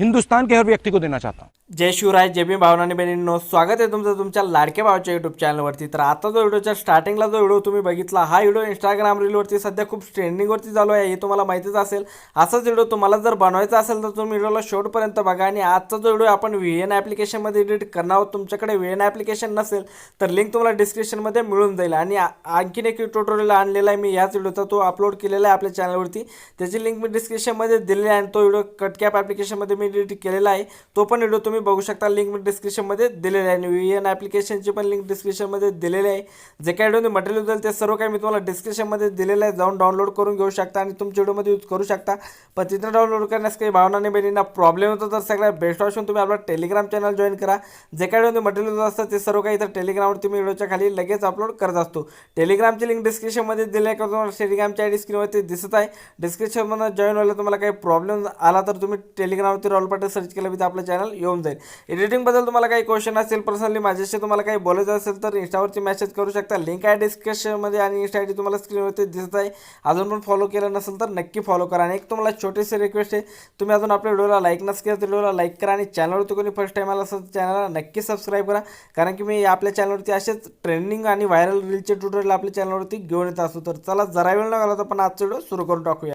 हिंदुस्तान के हर व्यक्ति को देना चाहता हूँ। जय शिवराय जय भीम भावनाने बहिणींनो स्वागत आहे तुमचं तुमच्या लाडक्या भावाच्या यूट्यूब चॅनलवरती तर आता जो व्हिडिओच्या स्टार्टिंगला जो व्हिडिओ तुम्ही बघितला हा व्हिडिओ इंस्टाग्राम रीलवरती सध्या खूप ट्रेंडिंगवरती चालू आहे हे तुम्हाला माहितीच असेल. असाच व्हिडिओ तुम्हाला जर बनवायचा असेल तर तुम्ही व्हिडिओला शेवटपर्यंत बघा आणि आजचा जो व्हिडिओ आपण व्ही एन ॲप्लिकेशनमध्ये एडिट करणार आहोत तुमच्याकडे व्ही एन ॲप्लिकेशन नसेल तर लिंक तुम्हाला डिस्क्रिप्शनमध्ये मिळून जाईल. आणि आणखीन एक ट्युटोरियल आणलेला आहे मी याच व्हिडिओचा तो अपलोड केलेला आहे आपल्या चॅनलवरती त्याची लिंक मी डिस्क्रिप्शनमध्ये दिलेली आहे आणि तो व्हिडिओ कटकॅप ॲप्लिकेशनमध्ये मी एडिट केलेला आहे तो पण व्हिडिओ तुम्ही बघू शकता. लिंक मी डिस्क्रिप्शनमध्ये दिलेली आहे. आणि व्ही एन ॲप्लिकेशनची पण लिंक डिस्क्रिप्शनमध्ये दिलेली आहे. जे काही व्हिडिओ मटेरियल जाईल ते सर्व काही मी तुम्हाला डिस्क्रिप्शनमध्ये दिलेलं आहे. जाऊन डाउनलोड करून घेऊ शकता आणि तुमच्या व्हिडिओमध्ये यूज करू शकता. पण तिथं डाउनलोड करण्यास काही भावना नाही बहिणींना. प्रॉब्लेम होतो तर सगळ्यात बेस्ट ऑप्शन तुम्ही आपला टेलिग्राम चॅनल जॉईन करा. जे काही व्हिडिओ मटेरियल असतं ते सर्व काही इथं टेलिग्रामवरती मी व्हिडिओच्या खाली लगेच अपलोड करत असतो. टेलिग्रामची लिंक डिस्क्रिप्शनमध्ये दिली आहे का तुम्हाला? टेलिग्रामच्या आय डी स्क्रीनवरती दिसत आहे. डिस्क्रिप्शनमध्ये जॉईन व्हायला तुम्हाला काही प्रॉब्लेम आला तर तुम्ही टेलिग्रामवरती राहुल पाटील सर्च केलं तर आपलं चॅनल येऊन जाईल. एडिटिंगबद्दल तुम्हाला काही क्वेश्चन असेल पर्सनली माझ्याशी तुम्हाला काही बोलायचं असेल तर इंस्टावरती मेसेज करू शकता. लिंक आहे डिस्क्रिप्शनमध्ये आणि इंस्टा आय डी तुम्हाला स्क्रीनवरती दिसत आहे. अजून पण फॉलो केलं नसेल तर नक्की फॉलो करा. आणि एक तुम्हाला छोटीशी रिक्वेस्ट आहे. तुम्ही अजून आपल्या व्हिडिओला लाईक नस केलं तर व्हिडिओला लाईक करा आणि चॅनलवरती कोणी फर्स्ट टाईम आला असेल तर चॅनलला नक्की सबस्क्राईब करा. कारण की मी आपल्या चॅनलवरती असेच ट्रेंडिंग आणि व्हायरल रीलचे ट्युटोरियल आपल्या चॅनलवरती घेऊन येत असतो. तर चला जरा वेळ न घालवता पण आजचा व्हिडिओ सुरू करून टाकूया.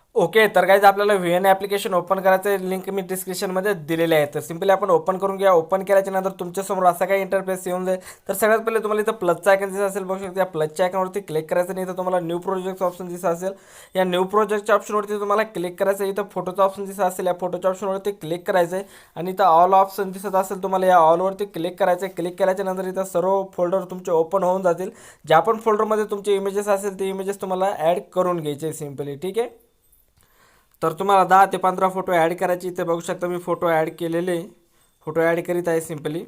ओके तर काहीच आपल्याला व्ही एन ॲप्लिकेशन ओपन करायचं लिंक मी डिस्क्रिप्शनमध्ये दिलेले आहे. तर सिम्पली आपण ओपन करून घ्या. ओपन केल्याच्यानंतर तुमच्यासमोर असा काही इंटरफेस येऊन जाईल. तर सगळ्यात पहिले तुम्हाला इथं प्लसचा आयकन दिसत असेल बघू शकता. या प्लसच्या आयकनवरती क्लिक करायचं नाही तर तुम्हाला न्यू प्रोजेक्ट ऑप्शन दिसत असेल. या न्यू प्रोजेक्टच्या ऑप्शनवरती तुम्हाला क्लिक करायचं आहे. इथं फोटोचा ऑप्शन दिसत असेल. या फोटोच्या ऑप्शनवरती क्लिक करायचं आहे आणि इथं ऑल ऑप्शन दिसत असेल तुम्हाला या ऑलवरती क्लिक करायचं आहे क्लिक केल्याच्यानंतर इथं सर्व फोल्डर तुमचे ओपन होऊन जातील. ज्या पण फोल्डरमध्ये तुमचे इमेजेस असेल ते इमेजेस तुम्हाला ॲड करून घ्यायचे सिम्पली ठीक आहे? तर तुम्हाला दहा ते पंधरा फोटो ॲड करायचे इथे बघू शकता मी फोटो ॲड केलेले फोटो ॲड करीत आहे सिम्पली.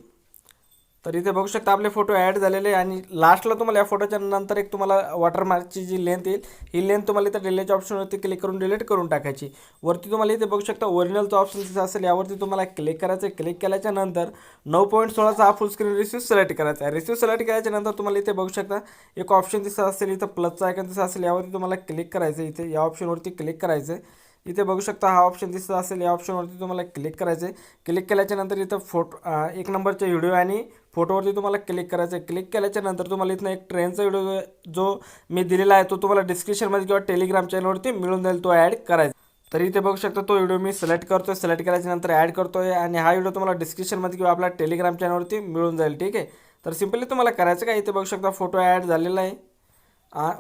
तर इथे बघू शकता आपले फोटो ॲड झालेले आहे आणि लास्टला तुम्हाला या फोटोच्या नंतर एक तुम्हाला वॉटरमार्कची जी लेंथ येईल ही लेंथ तुम्हाला इथं डिलेटच्या ऑप्शनवरती क्लिक करून डिलीट करून टाकायची. वरती तुम्हाला इथे बघू शकता ओरिजिनलचा ऑप्शन दिसत असेल यावरती तुम्हाला क्लिक करायचं आहे. क्लिक केल्याच्यानंतर नऊ पॉईंट सोळाचा हा फुल स्क्रीन रिसिव्ह सिलेक्ट करायचा आहे. रिसिव्ह सिलेक्ट केल्याच्यानंतर तुम्हाला इथे बघू शकता एक ऑप्शन दिसत असेल इथं प्लसचा आयकन दिसत असेल यावरती तुम्हाला क्लिक करायचं आहे. इथे या ऑप्शनवरती क्लिक करायचं आहे. इथे बघू शकता हा ऑप्शन दिसत असेल. या ऑप्शनवरती तुम्हाला क्लिक करायचं आहे क्लिक केल्याच्यानंतर इथं फोटो एक नंबरचे व्हिडिओ आणि फोटोवरती तुम्हाला क्लिक करायचं आहे क्लिक केल्याच्यानंतर तुम्हाला इथनं एक ट्रेनचा व्हिडिओ जो मी दिलेला आहे तो तुम्हाला डिस्क्रिप्शनमध्ये किंवा टेलिग्राम चॅनलवरती मिळून जाईल तो ॲड करायचा. तर इथे बघू शकता तो व्हिडिओ मी सिलेक्ट करतोय. सिलेक्ट केल्याच्यानंतर ॲड करतो आहे आणि हा व्हिडिओ तुम्हाला डिस्क्रिप्शनमध्ये किंवा आपल्या टेलिग्राम चॅनलवरती मिळून जाईल. ठीक आहे? तर सिम्पली तुम्हाला करायचं काय? इथे बघू शकता फोटो ॲड झालेला आहे.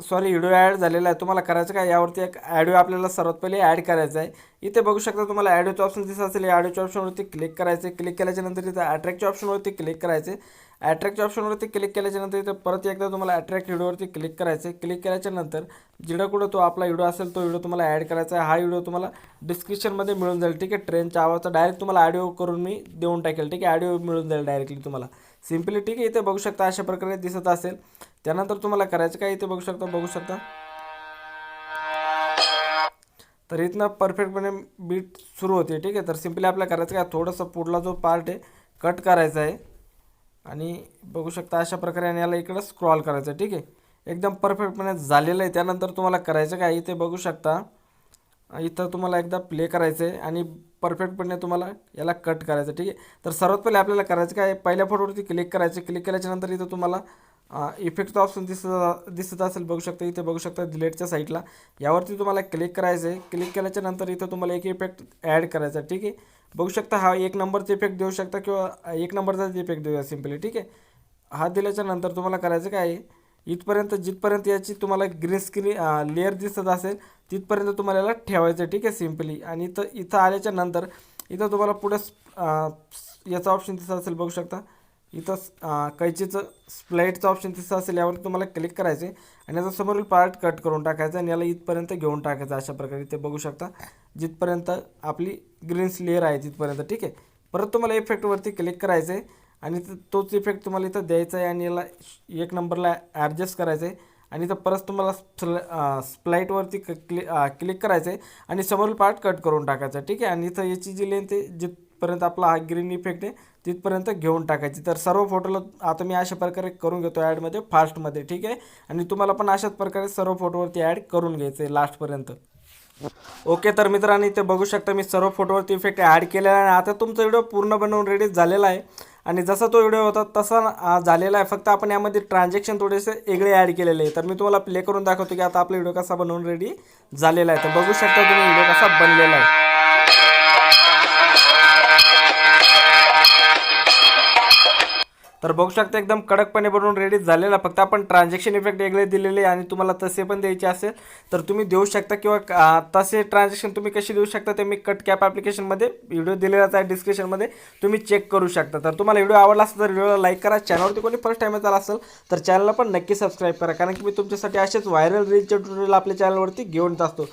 सॉरी व्हिडिओ ॲड झालेला आहे. तुम्हाला करायचं काय? यावरती एक ॲडिओ आपल्याला सर्वात पहिले ॲड करायचा आहे. इथे बघू शकता तुम्हाला ॲडिओचं ऑप्शन दिसत असेल. या ॲडिओच्या ऑप्शनवरती क्लिक करायचं आहे. क्लिक केल्याच्यानंतर इथं अट्रॅक्टच्या ऑप्शनवरती क्लिक करायचे अट्रॅक्टच्या ऑप्शनवरती क्लिक केल्याच्यानंतर इथं परत एकदा तुम्हाला अट्रॅक्ट व्हिडिओवरती क्लिक करायचं आहे. क्लिक केल्याच्यानंतर जिडं कुठं तो आपला व्हिडिओ असेल तो व्हिडिओ तुम्हाला ॲड करायचा आहे. हा व्हिडिओ तुम्हाला डिस्क्रिप्शनमध्ये मिळून जाईल. ठीक आहे? ट्रेनच्या आवाजचा डायरेक्ट तुम्हाला ऑडिओ करून मी देऊन टाकेल. ठीक आहे? ॲडिओ मिळून जाईल डायरेक्टली तुम्हाला. सिम्पली ठीक आहे? इथे बघू शकता अशा प्रकारे दिसत असेल. त्यानंतर तुम्हाला करायचं काय इथे बघू शकता बघू शकता. तर इथनं परफेक्टपणे बीट सुरू होते ठीक आहे. तर सिम्पली आपल्याला करायचं काय थोडंसं पुढला जो पार्ट आहे कट करायचा आहे. आणि बघू शकता अशा प्रकारे आणि याला इकडं स्क्रॉल करायचं आहे ठीक आहे. एकदम परफेक्टपणे झालेलं आहे. त्यानंतर तुम्हाला करायचं काय इथे बघू शकता. इथं तुम्हाला एकदा प्ले करायचं आहे आणि परफेक्टपणे तुम्हाला याला कट करायचं ठीक आहे. तर सर्वात पहिले आपल्याला करायचं काय पहिल्या फोटोवरती क्लिक करायचं. क्लिक केल्याच्यानंतर इथं तुम्हाला इफेक्टचा ऑप्शन दिसत दिसत असेल बघू शकता इथे बघू शकता डिलेटच्या साईडला यावरती तुम्हाला क्लिक करायचं आहे क्लिक केल्याच्यानंतर इथं तुम्हाला एक इफेक्ट ॲड करायचा आहे ठीक आहे? बघू शकता हा एक नंबरचा इफेक्ट देऊ शकता किंवा एक नंबरचाच इफेक्ट देऊया सिम्पली ठीक आहे? हा दिल्याच्या नंतर तुम्हाला करायचं काय आहे? इथपर्यंत जिथपर्यंत याची तुम्हाला ग्रीन स्क्रीन लेअर दिसत असेल तिथपर्यंत तुम्हाला याला ठेवायचं आहे ठीक आहे सिम्पली आणि इथं इथं आल्याच्यानंतर इथं तुम्हाला पुढे याचा ऑप्शन दिसत असेल बघू शकता. इथं कैचीचं स्प्लाईटचं ऑप्शन तिथं असेल यावर तुम्हाला क्लिक करायचे आणि याचा समोरील पार्ट कट करून टाकायचा आणि याला इथपर्यंत घेऊन टाकायचं अशा प्रकारे इथे बघू शकता. जिथपर्यंत आपली ग्रीन लेअर आहे तिथपर्यंत ठीक आहे? परत तुम्हाला इफेक्टवरती क्लिक करायचं आहे आणि तोच इफेक्ट तुम्हाला इथं द्यायचा आहे आणि याला एक नंबरला ॲडजस्ट करायचं आहे आणि इथं परत तुम्हाला स्प्ल स्प्लाईटवरती क क्लि क्लिक करायचं आहे आणि समोरील पार्ट कट करून टाकायचा आहे ठीक आहे? आणि इथं याची जी लेंथ आहे जिथपर्यंत जिथपर्यंत आपला हा ग्रीन इफेक्ट आहे तिथपर्यंत घेऊन टाकायची. तर सर्व फोटोला आता मी अशा प्रकारे करून घेतो ॲडमध्ये फास्टमध्ये ठीक आहे? आणि तुम्हाला पण अशाच प्रकारे सर्व फोटोवरती ॲड करून घ्यायचं आहे लास्टपर्यंत ओके तर मित्रांनो इथे बघू शकता मी सर्व फोटोवरती इफेक्ट ॲड केलेला आहे. आणि आता तुमचा व्हिडिओ पूर्ण बनवून रेडी झालेला आहे. आणि जसा तो व्हिडिओ होता तसा झालेला आहे. फक्त आपण यामध्ये ट्रान्झॅक्शन थोडेसे वेगळे ॲड केलेले आहे तर मी तुम्हाला प्ले करून दाखवतो की आता आपला व्हिडिओ कसा बनवून रेडी झालेला आहे. तर बघू शकता तुम्ही व्हिडिओ कसा बनलेला आहे. तर बघू शकता एकदम कडकपणे बनवून रेडी झालेला. फक्त आपण ट्रान्झॅक्शन इफेक्ट वेगळे दिलेले आणि तुम्हाला तसे पण द्यायचे असेल तर तुम्ही देऊ शकता किंवा तसे ट्रान्झॅक्शन तुम्ही कशी देऊ शकता ते मी कट कॅप ॲप्लिकेशनमध्ये व्हिडिओ दिलेलाच आहे डिस्क्रिप्शनमध्ये तुम्ही चेक करू शकता. तर तुम्हाला व्हिडिओ आवडला असेल तर व्हिडिओला लाईक करा. चॅनलवरती कोणी फर्स्ट टाईम आला असेल तर चॅनलला पण नक्की सबस्क्राईब करा. कारण की मी तुमच्यासाठी असेच व्हायरल रीलचे ट्युटोरियल आपल्या चॅनलवरती घेऊन जातो. असतो